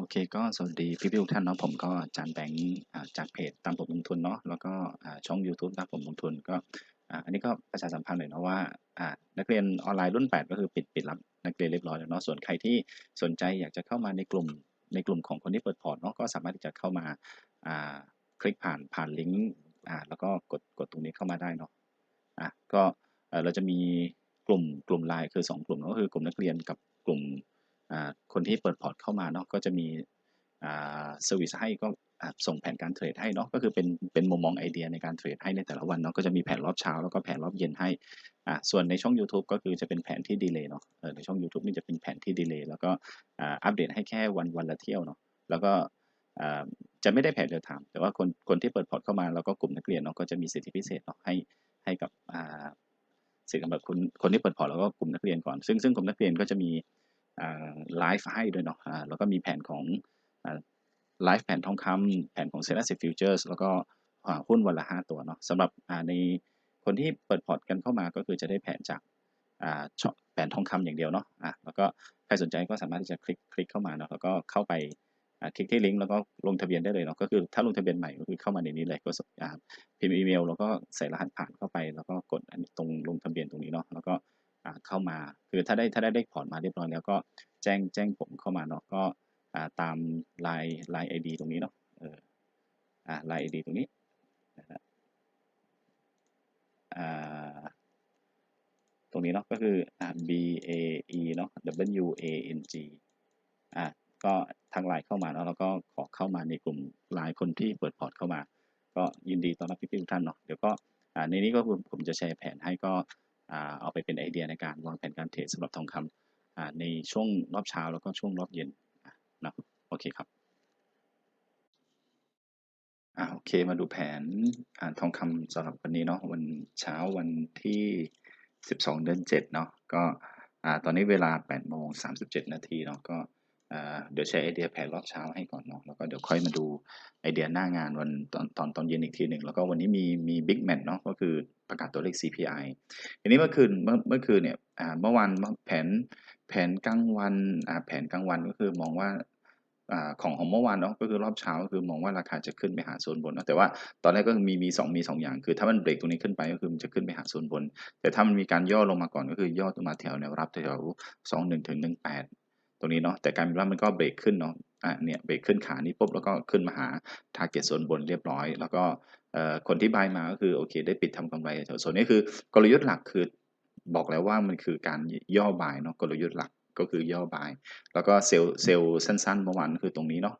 โอเคก็สวัสดีพี่ๆทุกท่านเนาะผมก็จารย์แบงค์อ่าจากเพจตามผมลงทุนเนาะแล้วก็ช่อง YouTube ตามผมลงทุนก็อันนี้ก็ประชาสัมพันธ์หน่อยเนาะว่านักเรียนออนไลน์รุ่น 8 ก็คือปิดปิดรับนักเรียนเรียบร้อยแล้วเนาะส่วนใครที่สนใจอยากจะเข้ามาในกลุ่มในกลุ่มของคนที่เปิดพอร์ตเนาะก็สามารถที่จะเข้ามาคลิกผ่านผ่านลิงก์แล้วก็กดกดตรงนี้เข้ามาได้เนาะอะก็เราจะมีกลุ่มกลุ่มไลน์คือ 2 กลุ่มเนาะก็คือกลุ่มนักเรียนกับกลุ่ม คนที่เปิดพอร์ตเข้ามาเนาะก็จะมีเซอร์วิสให้ก็ส่งแผนการเทรดให้เนาะก็คือเป็นเป็นมุมมองไอเดียในการเทรดให้ในแต่ละวันเนาะก็จะมีแผนรอบเช้าแล้วก็แผนรอบเย็นให้อ่าส่วนในช่อง YouTube ก็คือจะเป็นแผนที่ดีเลย์เนาะในช่อง YouTube นี่จะเป็นแผนที่ดีเลย์แล้วก็อัปเดตให้แค่วันวันละเที่ยวเนาะแล้วก็จะไม่ได้แผนเดียวทามแต่ว่าคนคนที่เปิดพอร์ตเข้ามาแล้วก็กลุ่มนักเรียนเนาะก็จะมีสิทธิพิเศษเนาะให้ให้กับสิทธิสำหรับคนคนที่เปิดพอร์ตแล้วก็กลุ่มนักเรียนก่อน ซึ่งซึ่งกลุ่มนักเรียนก็จะมี ไลฟ์ให้ด้วยเนาะแล้วก็มีแผนของไลฟ์แผนทองคำแผนของเซ็นทรัลฟิวเจอร์สแล้วก็หุ้นวันละ 5 ตัวเนาะสำหรับในคนที่เปิดพอร์ตกันเข้ามาก็คือจะได้แผนจากแผนทองคำอย่างเดียวเนาะะแล้วก็ใครสนใจก็สามารถที่จะคลิกคลิกเข้ามาเนาะแล้วก็เข้าไปคลิกที่ลิงก์แล้วก็ลงทะเบียนได้เลยเนาะก็คือถ้าลงทะเบียนใหม่ก็คือเข้ามาในนี้เลยก็พิมพ์อีเมลแล้วก็ใส่รหัสผ่านเข้าไป แล้วก็กดตรงลงทะเบียนตรงนี้เนาะแล้วก็ เข้ามา คือถ้าได้ถ้าได้เลขพอร์ตมาเรียบร้อยแล้วก็แจ้งแจ้งผมเข้ามาเนาะก็ตามลายลาย ID ตรงนี้เนาะเอออ่าลาย ID ตรงนี้นะครับอ่าตรงนี้เนาะก็คือ B A E เนาะ W A N G อ่าก็ทางไลน์เข้ามาแล้วเราก็ขอเข้ามาในกลุ่มไลน์คนที่เปิดพอร์ตเข้ามา ก็ยินดีต้อนรับพี่ๆทุกท่านเนาะเดี๋ยวก็ในนี้ก็ผมผมจะแชร์แผนให้ก็ เอาไปเป็นไอเดียในการวางแผนการเทรดสำหรับทองคำในช่วงรอบเช้าแล้วก็ช่วงรอบเย็นนะโอเคครับอ่าโอเคมาดูแผนอ่าทองคำสำหรับวันนี้เนาะวันเช้าวันที่ 12 เดือน7เนาะก็อ่าตอนนี้เวลา8โมง37 นาทีเนาะก็ เดี๋ยวแชร์ไอเดียแผนรอบเช้าให้ก่อนเนาะแล้วก็เดี๋ยวค่อยมาดูไอเดียหน้างานวันตอนตอนตอนเย็นอีกทีหนึ่งแล้วก็วันนี้มีมีบิ๊กแมทเนาะก็คือประกาศตัวเลข CPI ทีนี้เมื่อคืนเมื่อเมื่อคืนเนี่ยเมื่อวานแผนแผนกลางวันแผนกลางวันก็คือมองว่าอของของเมื่อวานเนาะก็คือรอบเช้าก็คือมองว่าราคาจะขึ้นไปหาโซนบนนะแต่ว่าตอนแรกก็มีมีสองมีสองอย่าง คือถ้ามันเบรกตรงนี้ขึ้นไปก็คือมันจะขึ้นไปหาโซนบน แต่ถ้ามันมีการย่อลงมาก่อนก็คือย่อลงมาแถวแนวรับแถวสองหนึ่งถึงหนึ่งแปด ตรงนี้เนาะแต่การเป็นว่ามันก็เบรกขึ้นเนาะอะเนี่ยเบรกขึ้นขานี้ปุ๊บแล้วก็ขึ้นมาหา t a r g e t โซนบนเรียบร้อย แล้วก็คนที่บายมาก็คือโอเค ได้ปิดทำกำไรแถวโซนนี้คือกลยุทธ์หลักคือบอกแล้วว่ามันคือการย่อบายเนาะกลยุทธ์หลักก็คือย่อบาย แล้วก็เซลล์เซลล์สั้นๆเมื่อวานคือตรงนี้เนาะ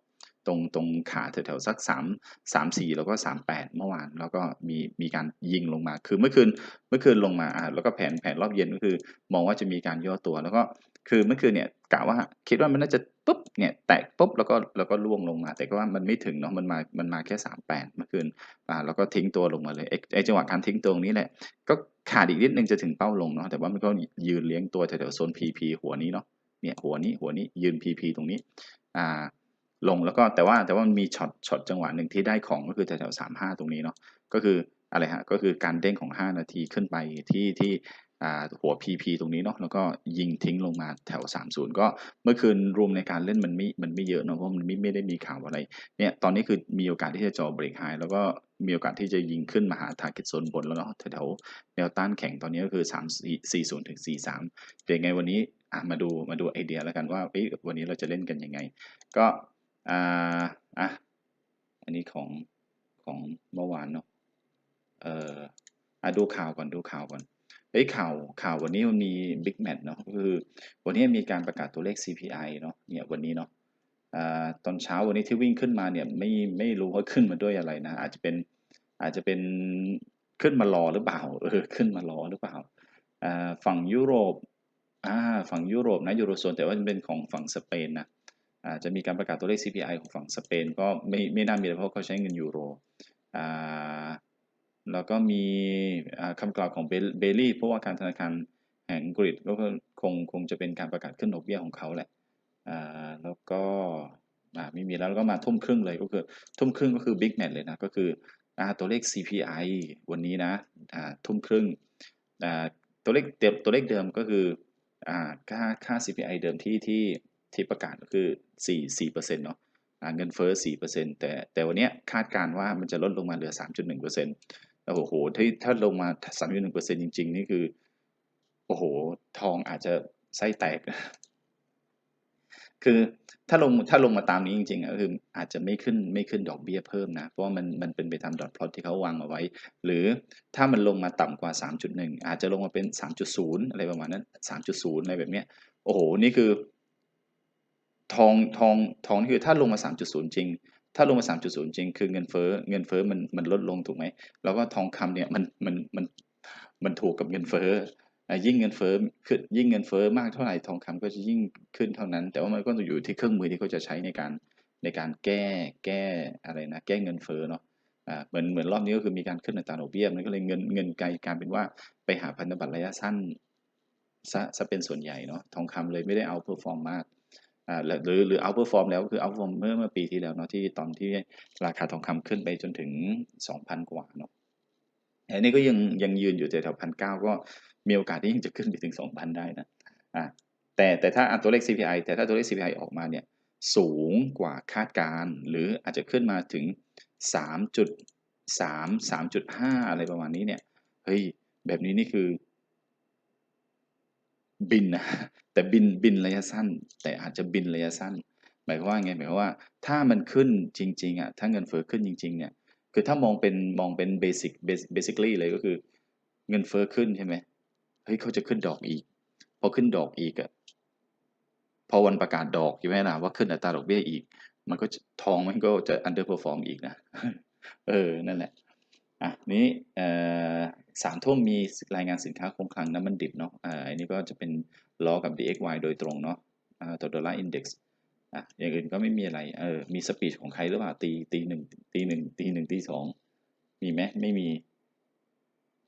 ตรงตรงขาแถวๆสักสามสามสี่แล้วก็สามแปดเมื่อวาน แล้วก็มีมีการยิงลงมา คือเมื่อคืนเมื่อคืนลงมาอ่าแล้วก็แผนแผนรอบเย็นก็คือ มองว่าจะมีการย่อตัว แล้วก็ คือเมื่อคืนเนี่ยกะว่าคิดว่ามันน่าจะปุ๊บเนี่ยแตกปุ๊บแล้วก็แล้วก็ล่วงลงมา แต่ก็ว่ามันไม่ถึงเนาะมันมามันมาแค่สามแปดเมื่อคืนอ่าแล้วก็ทิ้งตัวลงมาเลยไอ้จังหวะการทิ้งตัวนี้แหละก็ขาดอีกนิดนึงจะถึงเป้าลงเนาะแต่ว่ามันก็ยืนเลี้ยงตัวแถวๆโซน PP หัวนี้เนาะเนี่ยหัวนี้หัวนี้ยืน PP ตรงนี้อ่าลงแล้วก็แต่ว่าแต่ว่ามันมีช็อตช็อตจังหวะหนึ่งที่ได้ของก็คือแถวๆสามห้าตรงนี้เนาะก็คืออะไรฮะก็คือการเด้งของ 5 นาทีขึ้นไปที่ที่ หัว PP ตรงนี้เนาะแล้วก็ยิงทิ้งลงมาแถว 30 ก็เมื่อคืนรวมในการเล่นมันไม่มันไม่เยอะเนาะเพราะมันไม่ไม่ได้มีข่าวอะไรเนี่ยตอนนี้คือมีโอกาสที่จะจอเบรกไฮแล้วก็มีโอกาสที่จะยิงขึ้นมาหา target โซนบนแล้วเนาะแถวแนวต้านแข็งตอนนี้ก็คือ 3 4 0ถึง43เดี๋ยวไงวันนี้อะมาดูมาดูไอเดียแล้วกันว่าเอ้วันนี้เราจะเล่นกันยังไง ก็อ่าอะอันนี้ของของเมื่อวานเนาะเอ่ออะดูข่าวก่อนดูข่าวก่อน เฮ้ยข่าวข่าววันนี้มันมีบิ๊กแมทเนาะก็คือ วันนี้มีการประกาศตัวเลข CPI เนาะเนี่ยวันนี้เนาะตอนเช้าวันนี้ที่วิ่งขึ้นมาเนี่ยไม่ไม่รู้ว่าขึ้นมาด้วยอะไรนะ อาจจะเป็นอาจจะเป็นขึ้นมารอหรือเปล่าเออขึ้นมารอหรือเปล่าอ่าฝั่งยุโรปอ่าฝั่งยุโรปนะยูโรโซนแต่ว่าเป็นของฝั่งสเปนนะอาจจะมีการประกาศตัวเลข CPI ของฝั่งสเปนก็ไม่ไม่น่ามีเพราะเขาใช้เงินยูโรอ่า แล้วก็มีคำกล่าวของเบลลี่เพราะว่าการธนาคารแห่งอังกฤษก็คงคงจะเป็นการประกาศขึ้นดอกเบี้ยของเขาแหละแล้วก็ไม่มีแล้วแล้วก็มาทุ่มครึ่งเลยก็คือทุ่มครึ่งก็คือบิ๊กแมทเลยนะก็คืออตัวเลข CPI วันนี้นะทุ่มครึ่งตัวเลขเดิมตัวเลขเดิมก็คืออค่าค่า CPI เดิมที่ที่ที่ประกาศก็คือสี่สี่เปอร์เซ็นต์เนาะเงินเฟ้อสี่เปอร์เซ็นต์แต่แต่วันนี้คาดการณ์ว่ามันจะลดลงมาเหลือสามจุดหนึ่งเปอร์เซ็นต์ โอ้โหถ้าถ้าลงมาสามจุดหนึ่งเปอร์เซ็นต์จริง ๆ นี่คือ โอ้โห ทองอาจจะไส้แตก คือถ้าลงถ้าลงมาตามนี้จริงๆก็คืออาจจะไม่ขึ้นไม่ขึ้นดอกเบี้ยเพิ่มนะ เพราะว่ามันมันเป็นไปตามดอทพลอตที่เขาวางเอาไว้ หรือถ้ามันลงมาต่ำกว่า 3.1 อาจจะลงมาเป็น 3.0 อะไรประมาณนั้น 3.0 อะไรแบบเนี้ย โอ้โห นี่คือ ทองทองทองคือถ้าลงมา 3.0 จริง ถ้าลงมา 3.0 จริง คือเงินเฟ้อเงินเฟ้อมันมันลดลงถูกไหม แล้วก็ทองคำเนี่ยมันมันมันมันถูกกับเงินเฟ้อยิ่งเงินเฟ้อขึ้นยิ่งเงินเฟ้อมากเท่าไหร่ทองคำก็จะยิ่งขึ้นเท่านั้น แต่ว่ามันก็อยู่ที่เครื่องมือที่เขาจะใช้ในการในการแก้แก้อะไรนะแก้เงินเฟ้อเนาะอ่าเหมือนเหมือนรอบนี้ก็คือมีการขึ้นอัตราดอกเบี้ยมันก็เลยเงินเงินไกลการเป็นว่าไปหาพันธบัตรระยะสั้นซะซะเป็นส่วนใหญ่เนาะทองคำเลยไม่ได้เอาเพอร์ฟอร์มมาก หรือหรือเอาเพอร์ฟอร์มแล้วคือเอาฟอร์มเมื่อเมื่อปีที่แล้วเนาะที่ตอนที่ราคาทองคำขึ้นไปจนถึง 2,000 กว่าเนาะอันนี้ก็ยังยังยืนอยู่แถวพันเก้าก็มีโอกาสที่ยังจะขึ้นไปถึง 2,000 ได้นะอ่าแต่แต่ถ้าตัวเลข CPI แต่ถ้าตัวเลข CPI ออกมาเนี่ยสูงกว่าคาดการหรืออาจจะขึ้นมาถึง 3.3 3.5 อะไรประมาณนี้เนี่ยเฮ้ยแบบนี้นี่คือ บินนะแต่บินบินระยะสั้น แต่อาจจะบินระยะสั้น หมายความว่าไงหมายความว่า ถ้ามันขึ้นจริงๆอะถ้าเงินเฟ้อขึ้นจริง ๆ เนี่ยคือถ้ามองเป็นมองเป็นเบสิกเบสิคลี่เลยก็คือ เงินเฟ้อขึ้นใช่ไหมเฮ้ยเขาจะขึ้นดอกอีก พอขึ้นดอกอีกอะพอวันประกาศดอกใช่ไหมล่ะว่าขึ้นอัตราดอกเบี้ยอีก มันก็ทองมันก็จะ underperform อีกนะ เออ นั่นแหละ อะนี้สามทุ่มมีรายงานสินค้าคงคลังน้ำมันดิบเนาะอ่าอันนี้ก็จะเป็นล้อกับ DXY โดยตรงเนาะอ่าตัวดอลลาร์อินเด็กซ์อะอย่างอื่นก็ไม่มีอะไรเออมีสปีชของใครหรือเปล่าตีตีหนึ่งตีหนึ่งตีหนึ่งตีสองมีไหมไม่มี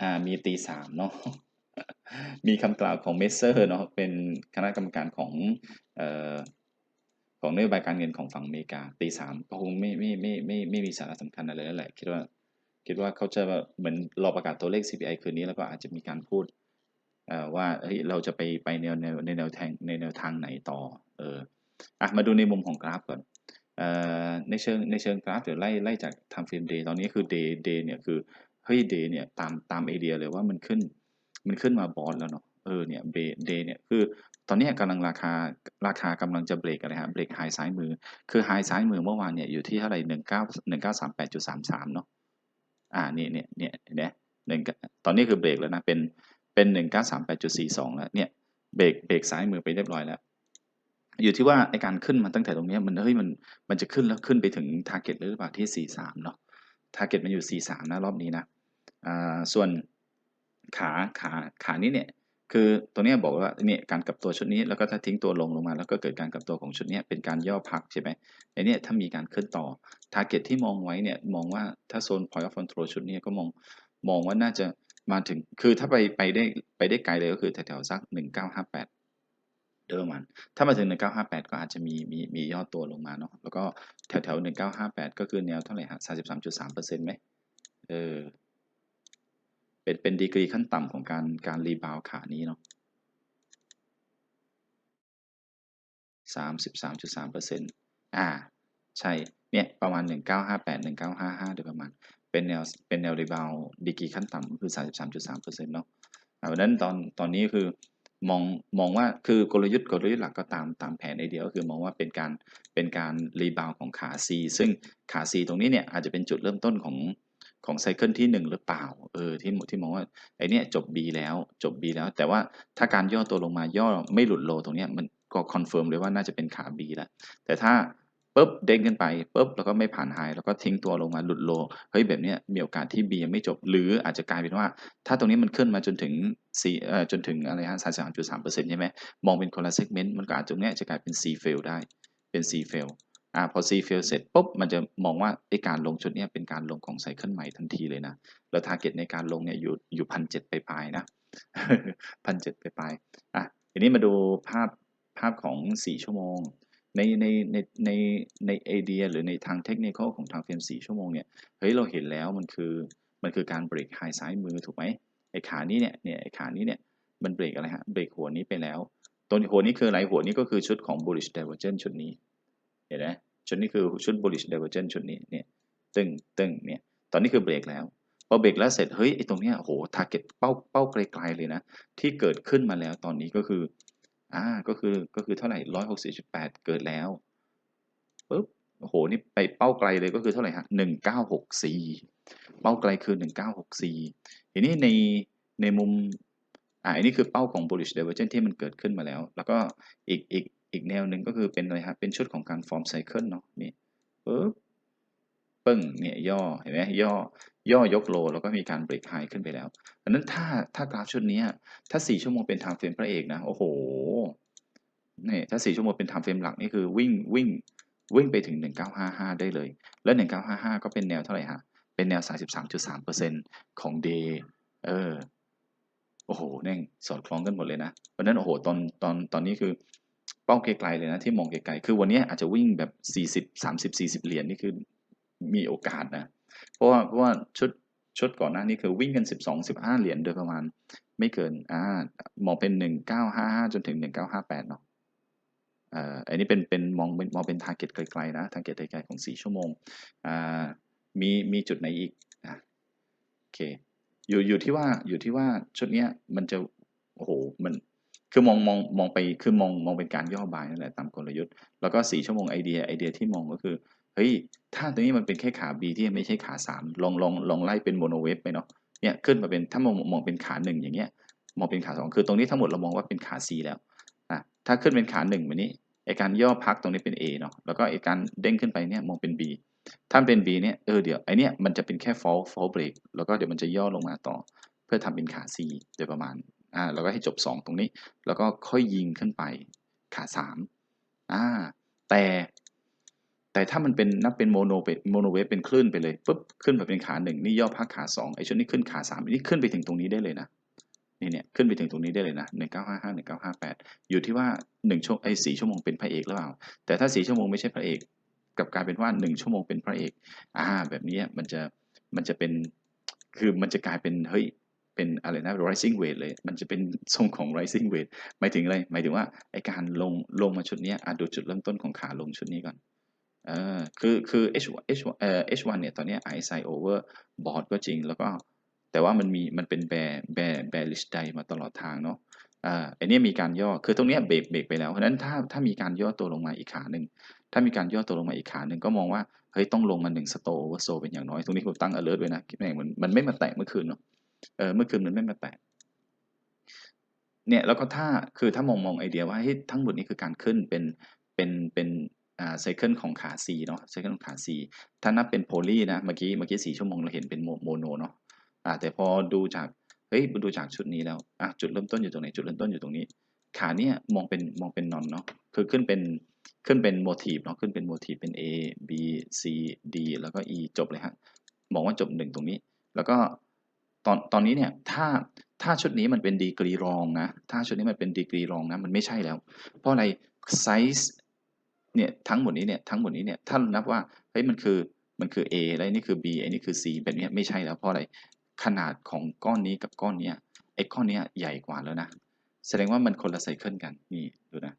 อ่ามีตีสามเนาะมีคำกล่าวของเมสเซอร์เนาะเป็นคณะกรรมการของเอ่อของนโยบายการเงินของฝั่งอเมริกาตีสามก็คงไม่ไม่ไม่ไม่ไม่มีสาระสำคัญอะไรแล้วแหละคิดว่า คิดว่าเขาจะเหมือนรอประกาศตัวเลข CPI คืนนี้แล้วก็อาจจะมีการพูดว่าเฮ้ยเราจะไปไปแนวแนวในแนวทางในแนวทางไหนต่อเอออะมาดูในมุมของกราฟก่อนเอ่อในเชิงในเชิงกราฟเดี๋ยวไล่ไล่จาก time frame day ตอนนี้คือ day day เนี่ยคือเฮ้ย day เนี่ยตามตามไอเดียเลยว่ามันขึ้นมันขึ้นมาบอสแล้วเนาะเออเนี่ยเบเดเนี่ยคือตอนนี้กำลังราคาราคากำลังจะเบรกอะไรฮะเบรกไฮซ้ายมือ คือไฮซ้ายมือเมื่อวานเนี่ยอยู่ที่เท่าไหร่หนึ่งเก้าหนึ่งเก้าสามแปดจุดสามสามเนาะ อ่านี่เนี่ยเนี่ยเห็นไหมหนึ่งตอนนี้คือเบรกแล้วนะ เป็นเป็นหนึ่งเก้าสามแปดจุดสี่สองแล้วเนี่ยเบรกเบรกซ้ายมือไปเรียบร้อยแล้ว อยู่ที่ว่าไอการขึ้นมาตั้งแต่ตรงนี้มันเฮ้ยมันมันจะขึ้นแล้วขึ้นไปถึงทาร์เก็ตหรือเปล่าที่สี่สามเนาะทาร์เก็ตมันอยู่สี่สามนะรอบนี้นะอ่าส่วนขาขาขานี้เนี่ย คือตัวนี้บอกว่าเนี่ยการกลับตัวชุดนี้แล้วก็ถ้าทิ้งตัวลงลงมา แล้วก็เกิดการกลับตัวของชุดนี้เป็นการย่อพักใช่ไหมในนี้ถ้ามีการขึ้นต่อทาร์เก็ตที่มองไว้เนี่ยมองว่าถ้าโซน point of control ชุดนี้ก็มองมองว่าน่าจะมาถึง คือถ้าไปไปได้ไปได้ไกลเลยก็คือแถวๆสักหนึ่งเก้าห้าแปดโดยประมาณ ถ้ามาถึงหนึ่งเก้าห้าแปดก็อาจจะมีมีมีย่อตัวลงมาเนาะ แล้วก็แถวแถวหนึ่งเก้าห้าแปดก็คือแนวเท่าไหร่ฮะสามสิบสามจุดสามเปอร์เซ็นต์ไหมเออ เป็นเป็นดีกรีขั้นต่ำของการการรีบาวขานี้เนาะสามสิบสามจุดสามเปอร์เซ็นต์อ่า ใช่ เนี่ย ประมาณหนึ่งเก้าห้าแปดหนึ่งเก้าห้าห้าโดยประมาณ เป็นแนว เป็นแนวรีบาวดีกรีขั้นต่ำก็คือสามสิบสามจุดสามเปอร์เซ็นต์เนาะอ่าเพราะนั้นตอน ตอนนี้คือมอง มองว่า คือกลยุทธ์ กลยุทธ์หลักก็ตาม ตามแผนไอเดียก็คือมองว่าเป็นการ เป็นการรีบาวของขา C ซึ่งขา C ตรงนี้เนี่ยอาจจะเป็นจุดเริ่มต้นของ ของไซเคิลที่ 1 หรือเปล่า เออ ที่ที่มองว่าไอเนี้ยจบ B แล้วจบ B แล้ว แต่ว่าถ้าการย่อตัวลงมาย่อไม่หลุดโลตรงเนี้ยมันก็คอนเฟิร์มเลยว่าน่าจะเป็นขา B แล้วแต่ถ้าปุ๊บเด้งขึ้นไปปุ๊บแล้วก็ไม่ผ่านไฮแล้วก็ทิ้งตัวลงมาหลุดโลเฮ้ยแบบเนี้ยมีโอกาสที่ B ยังไม่จบ หรืออาจจะกลายเป็นว่า ถ้าตรงนี้มันขึ้นมาจนถึง C เอ่อจนถึงอะไรฮะสามสามจุดสามเปอร์เซ็นต์ใช่ไหมมองเป็นคนละเซกเมนต์มันก็อาจจะตรงเนี้ยจะกลายเป็น C fail ได้เป็น C fail อ่าพอ C fail เสร็จปุ๊บมันจะมองว่าไอการลงชุดเนี้ยเป็นการลงของไซเคิลใหม่ทันทีเลยนะแล้ว target ในการลงเนี่ยอยู่อยู่พันเจ็ดไปลายนะพันเจ็ดไปลายอะทีนี้มาดูภาพภาพของสี่ชั่วโมง ในในในในในไอเดียหรือในทางเทคนิคของทางเฟรมสี่ชั่วโมงเนี่ยเฮ้ยเราเห็นแล้วมันคือมันคือการเบรกไฮซ้ายมือถูกไหมไอขานี้เนี่ยเนี่ยไอขานี้เนี่ยมันเบรกอะไรฮะเบรกหัวนี้ไปแล้วตัวหัวนี้คืออะไรหัวนี้ก็คือชุดของ bullish divergence ชุดนี้ เห็นไหมชุดนี้คือชุด bullish divergence ชุดนี้เนี่ยตึงตึงเนี่ยตอนนี้คือเบรกแล้วพอเบรกแล้วเสร็จเฮ้ยไอ้ตรงเนี้ยโห target เป้าเป้าไกลๆเลยนะ ที่เกิดขึ้นมาแล้วตอนนี้ก็คืออ่าก็คือก็คือเท่าไหร่ร้อยหกสิบจุดแปดเกิดแล้วปุ๊บโอ้โหนี่ไปเป้าไกลเลยก็คือเท่าไหร่ฮะหนึ่งเก้าหกสี่เป้าไกลคือหนึ่งเก้าหกสี่ทีนี้ในในมุมอ่าอันนี้คือเป้าของ bullish divergence ที่มันเกิดขึ้นมาแล้ว แล้วก็อีกอีก อีกแนวหนึ่งก็คือเป็นอะไรฮะเป็นชุดของการ form cycle เนาะนี่ปุ๊บปึ้งเนี่ยย่อเห็นไหมย่อย่อยกโลแล้วก็มีการเบรกไฮขึ้นไปแล้วดังนั้นถ้าถ้ากราฟชุดนี้ถ้า 4 ชั่วโมงเป็น time frame พระเอกนะ โอ้โหนี่ถ้า 4 ชั่วโมงเป็น time frame หลักนี่คือวิ่งวิ่งวิ่งไปถึง 1955 ได้เลย แล้ว 1955 ก็เป็นแนวเท่าไหร่ฮะ เป็นแนว 33.3%ของ day เออ โอ้โห แน่งสอดคล้องกันหมดเลยนะ เพราะนั้นโอ้โห ตอนตอนตอนนี้คือ ป้าไกลๆเลยนะที่มองไกลๆคือวันนี้อาจจะวิ่งแบบ 40 30 40 เหรียญนี่คือมีโอกาสนะ เพราะว่าเพราะว่าชุดชุดก่อนหน้านี้คือวิ่งกัน 12 15 เหรียญโดยประมาณ ไม่เกินอ่ามองเป็น 1955 จนถึง 1958 เนาะอ่ออันนี้เป็นเป็นมองมองเป็น target ไกลๆนะ target ไกลๆของ 4 ชั่วโมงอ่ามีมีจุดไหนอีกอะโอเคอยู่อยู่ที่ว่าอยู่ที่ว่าชุดเนี้ยมันจะโอ้โหมัน คือมองมองมองไปคือมองมองเป็นการย่อบายนั่นแหละตามกลยุทธ์ แล้วก็4ชั่วโมงไอเดียไอเดียที่มองก็คือเฮ้ยถ้าตัวนี้มันเป็นแค่ขา B ที่ไม่ใช่ขา 3 ลองลองลองไล่เป็นโมโนเวฟไปเนาะเนี่ยขึ้นมาเป็นถ้ามองมองเป็นขาหนึ่งอย่างเงี้ยมองเป็นขา 2 คือตรงนี้ทั้งหมดเรามองว่าเป็นขา C แล้วอะถ้าขึ้นเป็นขา1แบบนี้ไอการย่อพักตรงนี้เป็น A เนาะแล้วก็ไอการเด้งขึ้นไปเนี่ยมองเป็น B ถ้าเป็น B เนี่ยเออเดี๋ยวไอเนี้ยมันจะเป็นแค่ fall fall break แล้วก็เดี๋ยวมันจะย่อลงมาต่อ เพื่อทำเป็นขา C โดยประมาณ อ่าแล้วก็ให้จบ 2 ตรงนี้ แล้วก็ค่อยยิงขึ้นไปขา3อ่าแต่แต่ถ้ามันเป็นนับเป็นโมโนเป็นโมโนเวฟเป็นคลื่นไปเลยปุ๊บขึ้นไปเป็นขาหนึ่งนี่ย่อพักขาสองไอ้ชุดนี้ขึ้นขาสามนี่ขึ้นไปถึงตรงนี้ได้เลยนะนี่เนี่ยขึ้นไปถึงตรงนี้ได้เลยนะหนึ่งเก้าห้าห้าหนึ่งเก้าห้าแปดอยู่ที่ว่าหนึ่งชั่วไอ้สี่ชั่วโมงเป็นพระเอกหรือเปล่า แต่ถ้าสี่ชั่วโมงไม่ใช่พระเอกกับกายเป็นว่าหนึ่งชั่วโมงเป็นพระเอกอ่าแบบนี้มันจะมันจะเป็นคือมันจะกลายเป็นเฮ้ย เป็นอะไรนะ rising weight เลย มันจะเป็นทรงของ rising weight หมายถึงอะไร หมายถึงว่าไอการลงลงมาชุดนี้อะดูจุดเริ่มต้นของขาลงชุดนี้ก่อนเออคือคือ H H เอ่อ H1 เนี่ย ตอนนี้ RSI over bought ก็จริง แล้วก็ แต่ว่ามันมี มันเป็น bear bear bearish day มาตลอดทางเนาะอ่าอันนี้มีการย่อ คือตรงนี้เบรกเบรกไปแล้ว เพราะฉะนั้นถ้าถ้ามีการย่อตัวลงมาอีกขาหนึ่ง ถ้ามีการย่อตัวลงมาอีกขาหนึ่งก็มองว่า เฮ้ย ต้องลงมาหนึ่งสโตว์โซเป็นอย่างน้อย ตรงนี้ผมตั้ง alert ไว้นะคิดแม่งมันมันไม่มาแตะเมื่อคืนเนาะ เออเมื่อคืนมันไม่มาแตะเนี่ยแล้วก็ถ้าคือถ้ามองมองไอเดียว่าให้ทั้งหมดนี้คือการขึ้นเป็นเป็นเป็นอ่าไซเคิลของขา C เนาะไซเคิลของขา C ถ้านับเป็นโพลีนะเมื่อกี้เมื่อกี้สี่ชั่วโมงเราเห็นเป็นโมโนเนาะอ่าแต่พอดูจากเฮ้ยดูจากชุดนี้แล้วอะจุดเริ่มต้นอยู่ตรงไหนจุดเริ่มต้นอยู่ตรงนี้ ขาเนี่ยมองเป็นมองเป็นนอนเนาะคือขึ้นเป็นขึ้นเป็นโมทีฟเนาะขึ้นเป็นโมทีฟเป็น A B C D แล้วก็ E จบเลยฮะมองว่าจบหนึ่งตรงนี้ แล้วก็ ตอนตอนนี้เนี่ยถ้าถ้าชุดนี้มันเป็นดีกรีรองนะ ถ้าชุดนี้มันเป็นดีกรีรองนะ มันไม่ใช่แล้ว เพราะอะไรไซส์เนี่ยทั้งหมดนี้เนี่ยทั้งหมดนี้เนี่ยถ้านับว่าเฮ้ยมันคือมันคือ A แล้วนี่คือ B อันนี้คือ C แบบนี้ไม่ใช่แล้วเพราะอะไรขนาดของก้อนนี้กับก้อนเนี้ยไอ้ก้อนเนี้ยใหญ่กว่าแล้วนะ แสดงว่ามันคนละไซเคิลกันนี่ดูนะ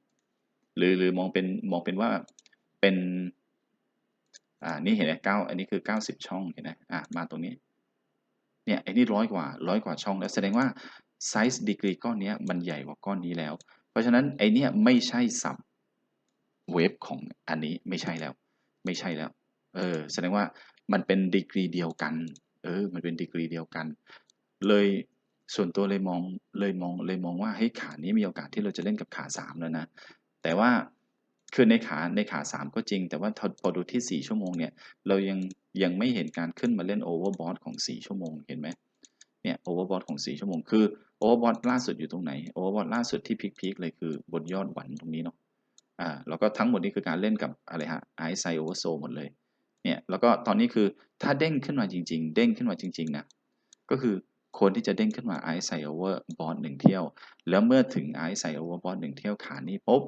หรือหรือมองเป็นมองเป็นว่าเป็นอ่านี่เห็นไหมเก้าอันนี้คือเก้าสิบช่องเห็นไหมอะมาตรงนี้ เนี่ยไอ้นี่ร้อยกว่าร้อยกว่าช่องแล้วแสดงว่าไซส์ดีกรีก้อนนี้มันใหญ่กว่าก้อนนี้แล้ว เพราะฉะนั้นไอ้นี่ไม่ใช่สับเวฟของอันนี้ไม่ใช่แล้ว ไม่ใช่แล้ว เออแสดงว่ามันเป็นดีกรีเดียวกัน เออ มันเป็นดีกรีเดียวกัน เลยส่วนตัวเลยมองเลยมองเลยมองว่าเฮ้ยขานี้มีโอกาสที่เราจะเล่นกับขาสามแล้วนะ แต่ว่า คือในขาในขาสามก็จริง แต่ว่าพอดูที่สี่ชั่วโมงเนี่ย เรายังยังไม่เห็นการขึ้นมาเล่นโอเวอร์บอทของสี่ชั่วโมงเห็นไหมเนี่ยโอเวอร์บอทของสี่ชั่วโมงคือโอเวอร์บอทล่าสุดอยู่ตรงไหนโอเวอร์บอทล่าสุดที่พีคๆเลยคือบนยอดหวันตรงนี้เนาะอ่าแล้วก็ทั้งหมดนี้คือการเล่นกับอะไรฮะไอซ์ไซโอเวอร์โซหมดเลยเนี่ยแล้วก็ตอนนี้คือถ้าเด้งขึ้นมาจริง ๆ เด้งขึ้นมาจริงๆนะก็คือคนที่จะเด้งขึ้นมาไอซ์ไซโอเวอร์บอทหนึ่งเที่ยว แล้วเมื่อถึงไอซ์ไซโอเวอร์บอทหนึ่งเที่ยวขานี้ปุ๊บ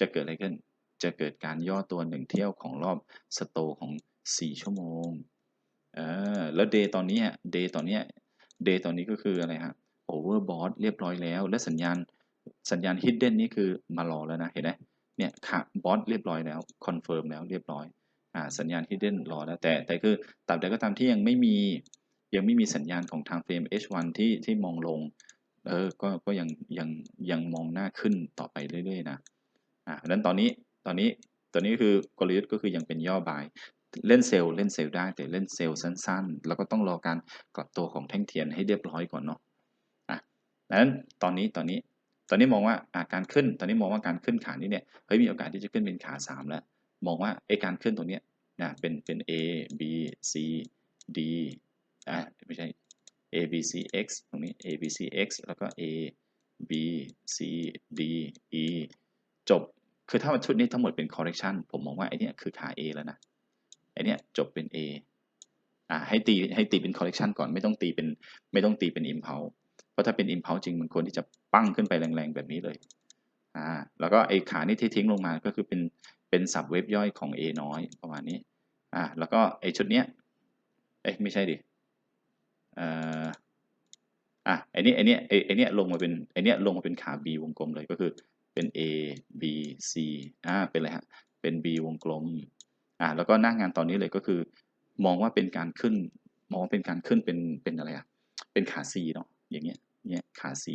จะเกิดอะไรขึ้น จะเกิดการย่อตัวหนึ่งเที่ยวของรอบสโตของ 4 ชั่วโมงเออแล้วเดย์ตอนนี้เดย์ตอนนี้เดย์ตอนนี้ก็คืออะไรฮะโอเวอร์บอทเรียบร้อยแล้ว และสัญญาณสัญญาณ hidden นี่คือมารอแล้วนะ เห็นไหมเนี่ยค่ะบอสเรียบร้อยแล้วคอนเฟิร์มแล้วเรียบร้อยอ่าสัญญาณ hidden รอแล้วแต่แต่คือตราบใดก็ตามที่ยังไม่มียังไม่มีสัญญาณของทางเฟรม H1 ที่ที่มองลงเออก็ก็ยังยังยังมองหน้าขึ้นต่อไปเรื่อยๆนะอ่าดังนั้นตอนนี้ ตอนนี้ตอนนี้คือกลยุทธ์ก็คือยังเป็นย่อบาย เล่นเซลล์เล่นเซลล์ได้แต่เล่นเซลล์สั้นๆ แล้วก็ต้องรอการกลับตัวของแท่งเทียนให้เรียบร้อยก่อนเนาะอะดังนั้นตอนนี้ตอนนี้ตอนนี้มองว่าอ่าการขึ้น ตอนนี้มองว่าการขึ้นขานี้เนี่ยเฮ้ยมีโอกาสที่จะขึ้นเป็นขาสามแล้วมองว่าไอการขึ้นตรงเนี้ยนะเป็นเป็น A B C D อ่าไม่ใช่ A B C X ตรงนี้ A B C X แล้วก็ A B C D E จบ คือถ้าชุดนี้ทั้งหมดเป็น correction ผมมองว่าไอเนี้ยคือขา A แล้วนะไอเนี้ยจบเป็น A อ่าให้ตีให้ตีเป็น correction ก่อนไม่ต้องตีเป็นไม่ต้องตีเป็น impulse เพราะถ้าเป็น impulse จริงมันควรที่จะปั้งขึ้นไปแรงๆแบบนี้เลยอ่าแล้วก็ไอขานี่ที่ทิ้งลงมาก็คือเป็นเป็นสับเวฟย่อยของ A น้อยประมาณนี้อ่าแล้วก็ไอชุดเนี้ยเอ้ไม่ใช่ดิเอ่ออะไอเนี้ยไอเนี้ยไอไอเนี้ยลงมาเป็นไอเนี้ยลงมาเป็นขา B วงกลมเลยก็คือ เป็น A B C อ่าเป็นอะไรฮะเป็น B วงกลมอ่าแล้วก็หน้างานตอนนี้เลยก็คือ มองว่าเป็นการขึ้น มองว่าเป็นการขึ้นเป็นเป็นอะไรอะเป็นขา C เนาะอย่างเงี้ยเนี่ยขา C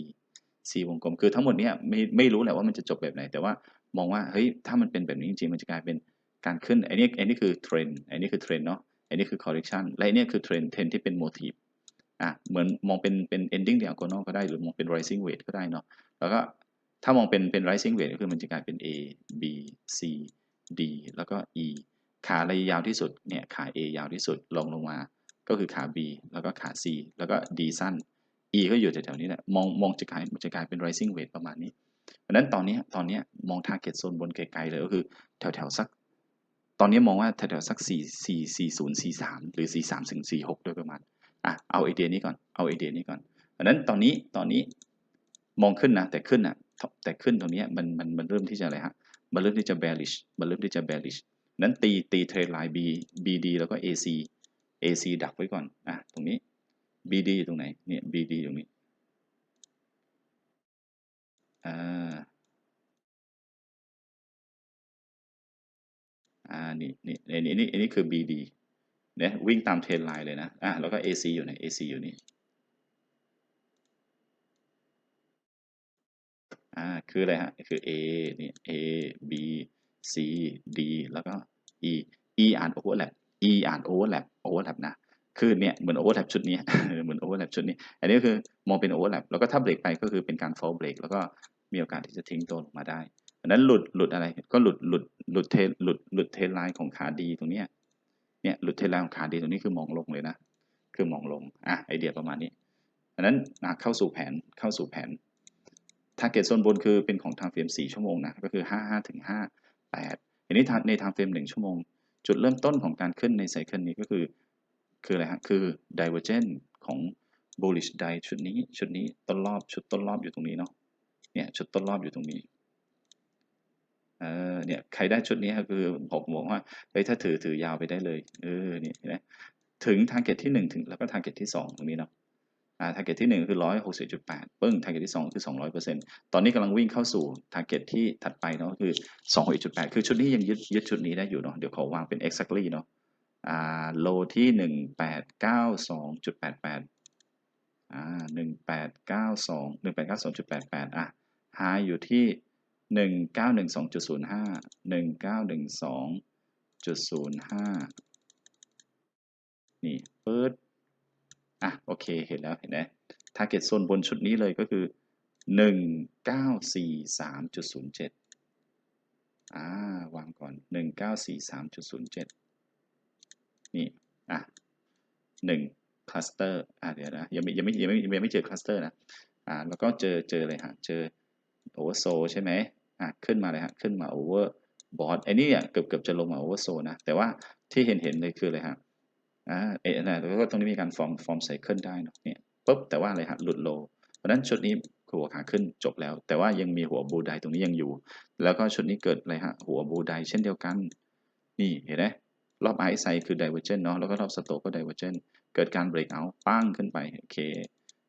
C วงกลมคือทั้งหมดเนี้ยไม่ไม่รู้แหละว่ามันจะจบแบบไหน แต่ว่ามองว่าเฮ้ยถ้ามันเป็นแบบนี้จริงๆมันจะกลายเป็นการขึ้นไอ้นี่ไอ้นี่คือเทรนไอ้นี่คือเทรนเนาะไอ้นี่คือ correction และไอ้นี่คือเทรนเทรนที่เป็น motive อะเหมือนมองเป็นเป็น ending diagonal ก็ได้หรือมองเป็น rising weight ก็ได้เนาะแล้วก็ ถ้ามองเป็นเป็น rising weight ก็คือมันจะกลายเป็น A B C D แล้วก็ E ขาอะไรยาวที่สุดเนี่ยขา A ยาวที่สุดลงลงมา ก็คือขา B แล้วก็ขา C แล้วก็ D สั้น E ก็อยู่แถวๆนี้แหละมองมองจะกลายจะกลายเป็น rising weight ประมาณนี้ดังนั้นตอนนี้ตอนนี้มอง target zone บนไกลๆเลยก็คือแถวๆสัก ตอนนี้มองว่าแถวๆสัก 4 4 4 0 4 3 หรือ 4 3ถึง4 6 โดยประมาณอะเอาไอเดียนี้ก่อนเอาไอเดียนี้ก่อนดังนั้นตอนนี้ตอนนี้มองขึ้นนะแต่ขึ้นนะ แต่ขึ้นตรงนี้มันมันมันเริ่มที่จะอะไรฮะ มันเริ่มที่จะ bearish มันเริ่มที่จะ bearish นั้นตีตีเทรดไลน์ B BD แล้วก็ AC AC ดักไว้ก่อนอะตรงนี้ BD อยู่ตรงไหนเนี่ย BD ตรงนี้อ่าอ่านี่นี่นี่นี่นี่นี่คือ BD เนี่ยวิ่งตามเทรนไลน์เลยนะอะแล้วก็ AC อยู่ไหน AC อยู่นี่ อ่าคืออะไรฮะ คือ A นี่ A B C D แล้วก็ E E อ่าน overlap E อ่าน overlap overlap นะคือเนี่ยเหมือน overlap ชุดนี้เหมือน overlap ชุดนี้ อันนี้ก็คือมองเป็น overlap แล้วก็ถ้าเบรกไปก็คือเป็นการ fall break แล้วก็มีโอกาสที่จะทิ้งตัวลงมาได้ดังนั้นหลุดหลุดอะไรก็หลุดหลุดหลุดเทหลุดหลุดเทไลน์ของขาดีตรงเนี้ยเนี่ยหลุดเทไลน์ของขาดีตรงนี้คือมองลงเลยนะ คือมองลงอะไอเดียประมาณนี้ดังนั้นเข้าสู่แผนเข้าสู่แผน target โซนบนคือเป็นของทางเฟรม4ชั่วโมงนะก็คือ 55ถึง58อันนี้ในทางเฟรม1ชั่วโมง จุดเริ่มต้นของการขึ้นในไซเคิลนี้ก็คือ คืออะไรฮะคือ divergence ของ bullish d i ชุดนี้ชุดนี้ต้นรอบชุดต้นรอบอยู่ตรงนี้เนาะเนี่ยชุดต้นรอบอยู่ตรงนี้เออเนี่ยใครได้ชุดนี้คือผมบอกว่าเฮ้ยถ้าถือถือยาวไปได้เลยเออเนี่ยนไหมถึง target ที่ 1 ถึงแล้วก็ target ที่ 2 ตรงนี้เนาะ อ่า target ที่ 1 คือ 160.8 ปึ้ง target ที่ 2 คือ 200%ตอนนี้กำลังวิ่งเข้าสู่ target ที่ถัดไปเนาะคือ 261.8 คือชุดนี้ยังยึดยึดชุดนี้ได้อยู่เนาะ เดี๋ยวขอวางเป็น exactly เนาะ อ่า low ที่ 1892.88 อ่า 1892 1892.88 อะ high อยู่ที่ 1912.05 1912.05 นี่ปึ๊ด อะโอเคเห็นแล้วเห็นไหม target zone บนชุดนี้เลยก็คือ 1943.07อ่าวางก่อน 1943.07 นี่อะ1คลัสเตอร์อะเดี๋ยวนะยังไม่ยังไม่ยังไม่ยังไม่เจอคลัสเตอร์นะอ่าแล้วก็เจอเจอเลยฮะเจอโอเวอร์โซใช่ไหมอะขึ้นมาเลยฮะขึ้นมาโอเวอร์บอทไอ้นี่อะเกือบเกือบจะลงมาโอเวอร์โซนะแต่ว่าที่เห็นเห็นเลยคืออะไรฮะ อ่าเอ๊ะนะแล้วก็ตรงนี้มีการฟอร์มฟอร์มไซเคิลได้เนาะเนี่ยปุ๊บแต่ว่าอะไรฮะหลุดโล เพราะนั้นชุดนี้หัวขาขึ้นจบแล้ว แต่ว่ายังมีหัวบูไดตรงนี้ยังอยู่ แล้วก็ชุดนี้เกิดอะไรฮะหัวบูไดเช่นเดียวกัน นี่เห็นไหมรอบไอซไซคือ divergent เนาะแล้วก็รอบสโตก็ divergent เกิดการ break out ปั้งขึ้นไปโอเค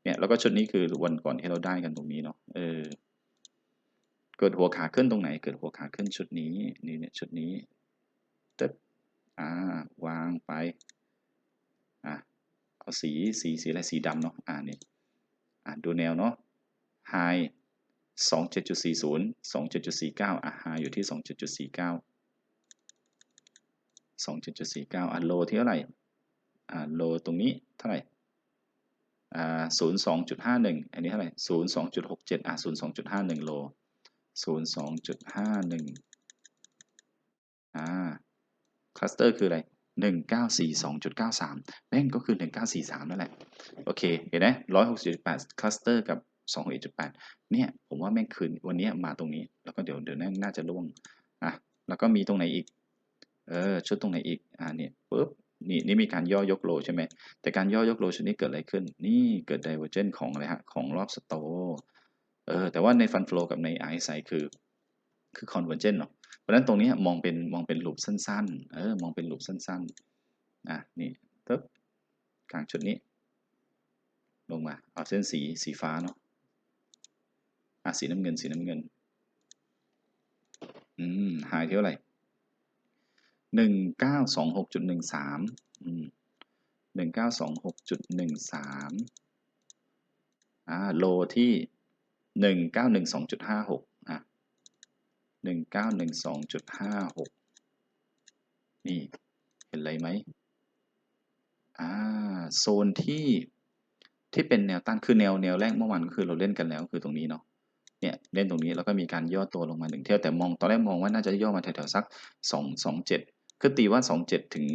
เนี่ยแล้วก็ชุดนี้คือวันก่อนที่เราได้กันตรงนี้เนาะเออเกิดหัวขาขึ้นตรงไหน เกิดหัวขาขึ้นชุดนี้นี่เนี่ยชุดนี้ตึ๊บอ่าวางไป อะเอาสีสีสีอะไรสีดำเนาะอ่านี่อะดูแนวเนาะไฮสองเจ็ดจุดสี่ศูนย์สองเจ็ดจุดสี่เก้าอะไฮอยู่ที่สองเจ็ดจุดสี่เก้าสองเจ็ดจุดสี่เก้าอะโลที่เท่าไหร่ อ่าโลตรงนี้เท่าไหร่ อ่าศูนย์สองจุดห้าหนึ่งอันนี้เท่าไหร่ศูนย์สองจุดหกเจ็ดอะศูนย์สองจุดห้าหนึ่งโลศูนย์สองจุดห้าหนึ่งอ่า คลัสเตอร์คืออะไร หนึ่งเก้าสี่สองจุดเก้าสามแม่งก็คือหนึ่งเก้าสี่สามนั่นแหละ โอเค เห็นไหมร้อยหกสิบแปดคลัสเตอร์กับสองหกจุดแปดเนี่ย ผมว่าแม่งคืนวันนี้มาตรงนี้ แล้วก็เดี๋ยวเดี๋ยวน่าจะล่วง อะ แล้วก็มีตรงไหนอีก เออ ชุดตรงไหนอีก อ่าเนี่ยปุ๊บ นี่ นี่มีการย่อยกโลใช่ไหม แต่การย่อยกโลชนี้เกิดอะไรขึ้น นี่เกิด divergence ของอะไรฮะ ของรอบสโต เออ แต่ว่าในฟันฟลอกับในไอซ์ไซคือ คือ convergence เนาะ เพราะฉะนั้นตรงนี้มองเป็นมองเป็นลูปสั้นๆ เออมองเป็นลูปสั้นๆอะนี่ตึ๊บกลางชุดนี้ ลงมา เอาเส้นสีสีฟ้าเนาะอะสีน้ำเงินสีน้ำเงิน อืมหายเท่าไหร่หนึ่งเก้าสองหกจุดหนึ่งสามอืมหนึ่งเก้าสองหกจุดหนึ่งสามอ่าโลที่หนึ่งเก้าหนึ่งสองจุดห้าหก อะหนึ่งเก้าหนึ่งสองจุดห้าหกนี่ เห็นอะไรไหมอ่าโซนที่ที่เป็นแนวต้านคือแนวแนวแรกเมื่อวานก็คือเราเล่นกันแล้วคือตรงนี้เนาะเนี่ยเล่นตรงนี้แล้วก็มีการย่อตัวลงมาหนึ่งเที่ยวแต่มองตอนแรกมองว่าน่าจะย่อมาแถวๆสักสองสองเจ็ดคือตีว่าสองเจ็ดถึง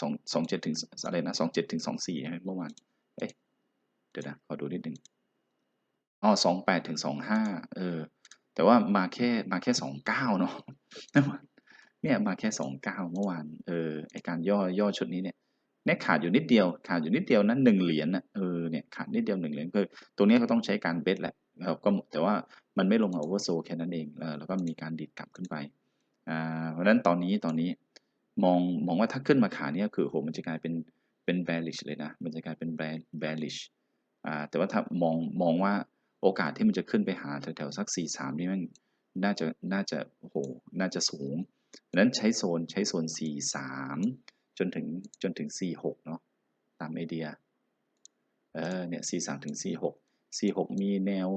สองสองเจ็ดถึงอะไรนะสองเจ็ดถึงสองสี่ใช่ไหมเมื่อวานเอ้ยเดี๋ยวนะขอดูนิดนึงอ๋อสองแปดถึงสองห้าเออ แต่ว่ามาแค่มาแค่สองเก้าเนาะเนี่ยมาแค่สองเก้าเมื่อวานเออไอการย่อย่อชุดนี้เนี่ยเนี่ยขาดอยู่นิดเดียวขาดอยู่นิดเดียวนั้นหนึ่งเหรียญนะเออเนี่ยขาดนิดเดียวหนึ่งเหรียญคือตรงนี้ก็ต้องใช้การเบสแหละก็แต่ว่ามันไม่ลงโอเวอร์โซแค่นั้นเองแล้วก็มีการดิดกลับขึ้นไปอ่าเพราะฉะนั้นตอนนี้ตอนนี้มองมองว่าถ้าขึ้นมาขาเนี่ยคือโหมันจะกลายเป็นเป็น bearish เลยนะ มันจะกลายเป็น bearish อ่าแต่ว่าถ้ามองมองว่า โอกาสที่มันจะขึ้นไปหาแถวๆสัก 43 นี่มันน่าจะน่าจะโอ้โหน่าจะสูงดังนั้นใช้โซนใช้โซน 43 จนถึงจนถึง 46 เนาะตามไอเดียเออเนี่ย 43 ถึง 46 46 มีแนว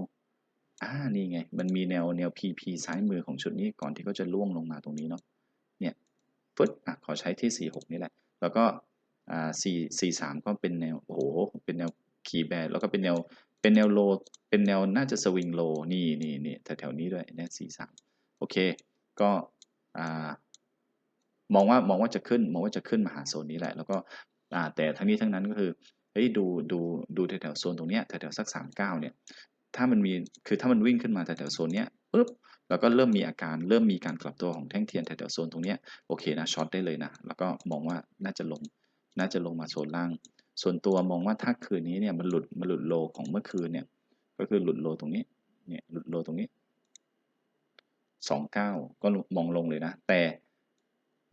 อ่านี่ไง มันมีแนวแนว PP ซ้ายมือของชุดนี้ก่อนที่เขาจะล่วงลงมาตรงนี้เนาะเนี่ยฟึดอะขอใช้ที่ 46 นี่แหละ แล้วก็อ่า4 43 ก็เป็นแนวโอ้โหเป็นแนวคีย์แบร์แล้วก็เป็นแนว เป็นแนวโล เป็นแนวน่าจะสวิงโล นี่นี่นี่แถวๆนี้ด้วยเนี่ย43โอเค ก็มองว่ามองว่าจะขึ้น มองว่าจะขึ้นมาหาโซนนี้แหละ แล้วก็แต่ทั้งนี้ทั้งนั้นก็คือเฮ้ยดูดูดูแถวๆโซนตรงเนี้ยแถวๆสัก39เนี่ยถ้ามันมีคือถ้ามันวิ่งขึ้นมาแถวๆโซนเนี้ยปุ๊บแล้วก็เริ่มมีอาการเริ่มมีการกลับตัวของแท่งเทียนแถวๆโซนตรงเนี้ยโอเคนะช็อตได้เลยนะ แล้วก็มองว่าน่าจะลงน่าจะลงมาโซนล่าง ส่วนตัวมองว่าถ้าคืนนี้เนี่ยมันหลุดมันหลุดโลของเมื่อคืนเนี่ย ก็คือหลุดโลตรงนี้ เนี่ยหลุดโลตรงนี้สองเก้าก็มองลงเลยนะ แต่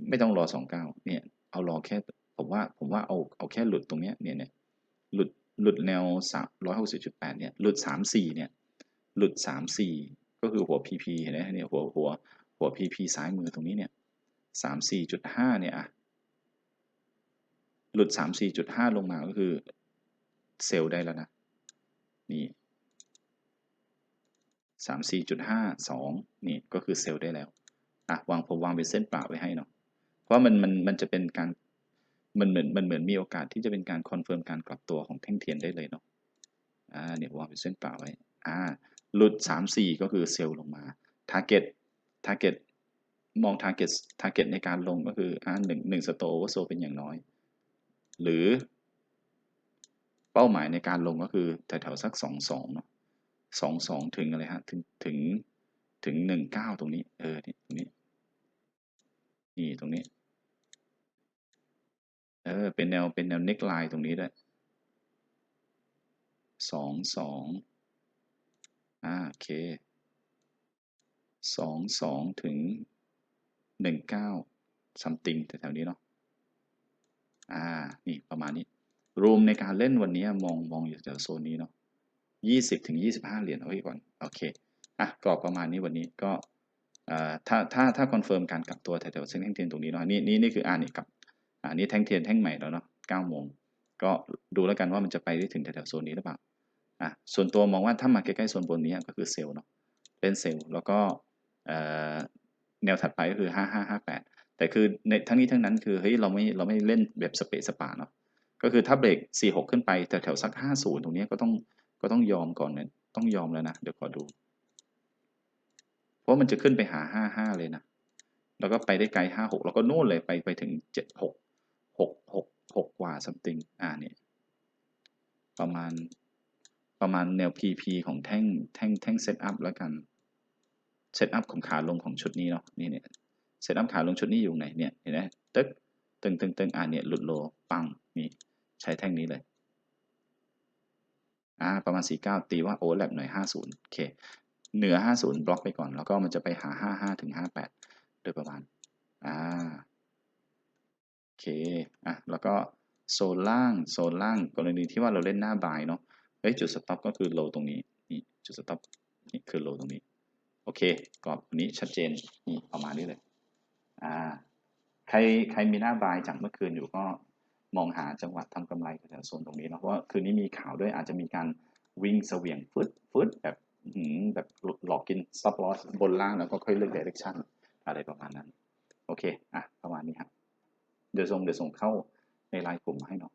ไม่ต้องรอสองเก้าเนี่ย เอารอแค่ผมว่าผมว่าเอาเอาแค่หลุดตรงเนี้ยเนี่ยเนี่ยหลุดหลุดแนวสามร้อยหกสิบจุดแปดเนี่ยหลุดสามสี่เนี่ย หลุดสามสี่ก็คือหัว PP เห็นไหมเนี่ยหัวหัวหัว PP ซ้ายมือตรงนี้เนี่ยสามสี่จุดห้าเนี่ยอะ หลุดสามสี่จุดห้าลงมาก็คือเซลล์ได้แล้วนะ นี่สามสี่จุดห้าสองนี่ก็คือเซลล์ได้แล้วอะวางผมวางเป็นเส้นเปล่าไว้ให้เนาะเพราะมันมันมันจะเป็นการมันเหมือนมันเหมือนมีโอกาสที่จะเป็นการคอนเฟิร์มการกลับตัวของแท่งเทียนได้เลยเนาะอ่าเนี่ยวางเป็นเส้นเปล่าไว้อ่าหลุดสามสี่ก็คือเซลล์ลงมา target target มอง target target ในการลงก็คืออ่าหนึ่งหนึ่งสโตว์โซเป็นอย่างน้อย หรือ เป้าหมายในการลงก็คือแถวๆสักสองสองเนาะสองสองถึงอะไรฮะ ถึงถึงถึงหนึ่งเก้าตรงนี้ เออ นี่ ตรงนี้ นี่ตรงนี้ เออ เป็นแนว เป็นแนวเน็กไลน์ตรงนี้ด้วยสองสองอ่าโอเคสองสองถึงหนึ่งเก้าซัมติงแถวๆนี้เนาะ อ่า นี่ประมาณนี้ รูมในการเล่นวันนี้มองมองอยู่แถวโซนนี้เนาะยี่สิบถึงยี่สิบห้าเหรียญเอาไว้ก่อน โอเค อะ กรอบประมาณนี้วันนี้ก็อ่อถ้าถ้าถ้าคอนเฟิร์มการกลับตัวแถวๆเส้นแท่งเทียนตรงนี้เนาะนี่นี่นี่คืออ่านี่กับอ่านี่แท่งเทียนแท่งใหม่แล้วเนาะเก้าโมงก็ดูแล้วกันว่ามันจะไปได้ถึงแถวๆโซนนี้หรือเปล่าอะส่วนตัวมองว่าถ้ามาใกล้ๆโซนบนนี้ก็คือเซลล์เนาะเล่นเซลล์แล้วก็อ่แนวถัดไปก็คือห้าห้าห้า แต่คือในทั้งนี้ทั้งนั้นคือเฮ้ยเราไม่เราไม่เล่นแบบสเปซสปาเนาะก็คือถ้าเบรกสี่หกขึ้นไปแถวๆสักห้าศูนย์ตรงนี้ก็ต้องก็ต้องยอมก่อนเนี่ยต้องยอมแล้วนะ เดี๋ยวขอดู เพราะมันจะขึ้นไปหาห้าห้าเลยนะ แล้วก็ไปได้ไกลห้าหกแล้วก็โน่นเลยไปไปถึงเจ็ดหกหกหกหกกว่า something อ่าเนี่ยประมาณประมาณแนว PP ของแท่งแท่งแท่งเซตอัพแล้วกันเซตอัพของขาลงของชุดนี้เนาะนี่เนี่ย เซตอัพขาลงชุดนี้อยู่ไหนเนี่ยเห็นไหมตึ๊กตึงตึงตึงอ่าเนี่ยหลุดโลปังนี่ใช้แท่งนี้เลยอ่าประมาณ 49 ตีว่าโอแลบหน่อย 50โอเคเหนือ 50 บล็อกไปก่อน แล้วก็มันจะไปหา 55ถึง58 โดยประมาณอ่าโอเคอะแล้วก็โซนล่างโซนล่างกรณีที่ว่าเราเล่นหน้าบายเนาะเฮ้ยจุดสต็อปก็คือโลตรงนี้นี่จุดสต็อปนี่คือโลตรงนี้ โอเคกรอบนี้ชัดเจนนี่ประมาณนี้เลย อ่าใครใครมีหน้าบายจากเมื่อคืนอยู่ก็มองหาจังหวัดทำกำไรแถวโซนตรงนี้เนาะเพราะคืนนี้มีข่าวด้วยอาจจะมีการวิ่งเสวียงฟึดฟึดแบบหือแบบหลอกกินซับลอสบนล่างแล้วก็ค่อยเลือกเดเรคชั่นอะไรประมาณนั้น โอเค อะ ประมาณนี้ครับ เดี๋ยวส่งเดี๋ยวส่งเข้าในไลน์กลุ่มให้เนาะ